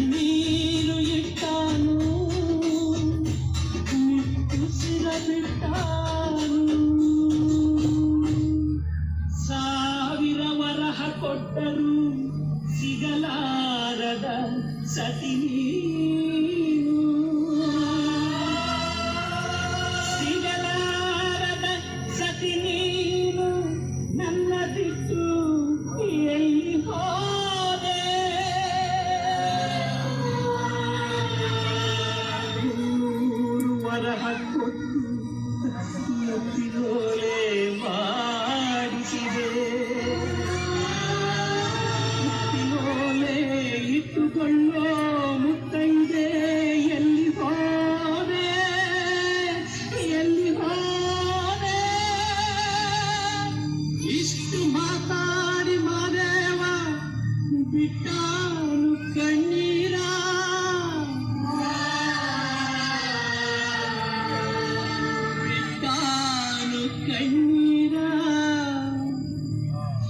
కన్నీరు ఇట్టాను నిట్టుసిర బిట్టాను ಕೊಟ್ಟರು ಸಿಗಲಾರದ ಸತಿ ಕಣ್ಣೀರ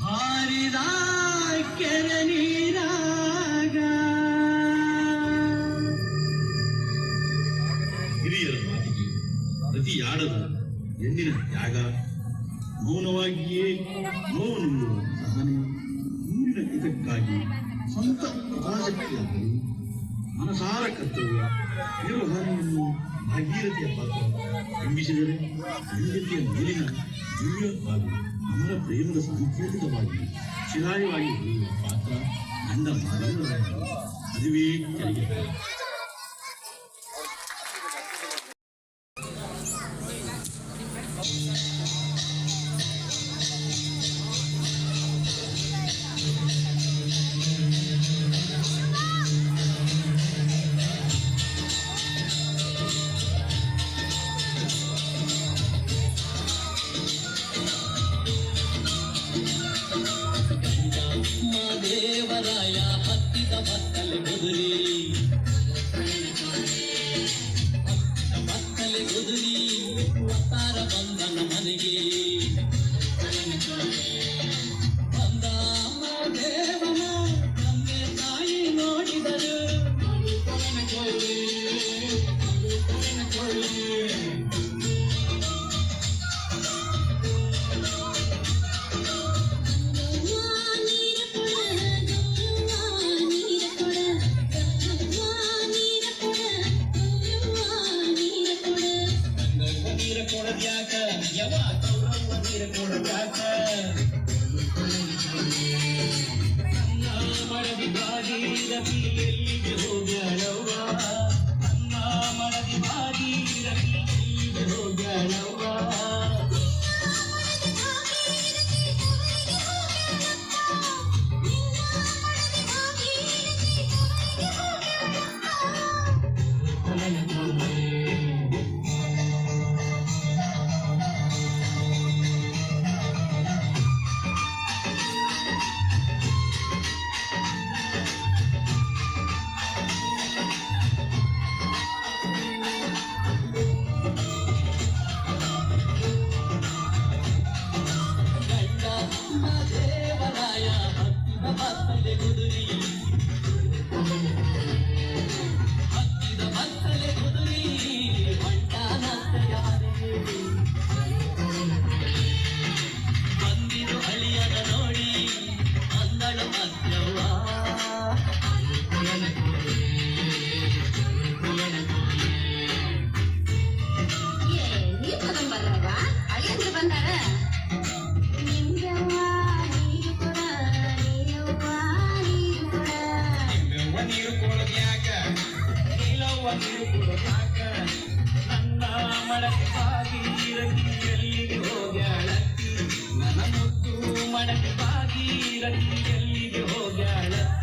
ಹಾರಿದ ಕೆರೆ ನೀರಾಗ. ಹಿರಿಯರ ಮಾತಿಗೆ, ಪ್ರತಿ ಯಾಡದು ಹೆಣ್ಣಿನ ತ್ಯಾಗ? ಮೌನವಾಗಿಯೇ ನೋವು ಸಹನೆ, ಊರಿನ ಹಿತಕ್ಕಾಗಿ ಸ್ವಂತ ಸಮಾಜಕ್ಕೆ ಮನಸಾರ ಕರ್ತವ್ಯ, ನಿರ್ವಹಣೆಯನ್ನು ಭಾಗೀರಥಿಯ ಪಾತ್ರ. ಬಿಂಬಿಸಿದರೆ ಗಂಗತಿಯ ಮೇಲಿನ ದಿವ್ಯ ಹಾಗೂ ಅಮರ ಪ್ರೇಮದ ಸಾಂಕೇತಿಕವಾಗಿ ಶಿಲಾಯವಾಗಿ ಪಾತ್ರ ಗಂಡ ಮಾನವರಾಯ ಅದುವೇ ತೆರಿಗೆ believe ಹೋಗಣವ ನಮ್ಮ ಮನದಿ ಬಾರಿ ಹೋಗಣವ ಗೌರವ ತಿರುಗುಡಾಕ ನನ್ನ ಮಡಕೆ ಭಾಗೀರಥಿ ಎಲ್ಲಿಗೆ ಹೋಗ್ಯಾಳತ್ತಿ ನನ್ನ ಮುತ್ತು ಮಡಕೆ ಭಾಗೀರಥಿ ಎಲ್ಲಿಗೆ ಹೋಗ್ಯಾಳತ್ತಿ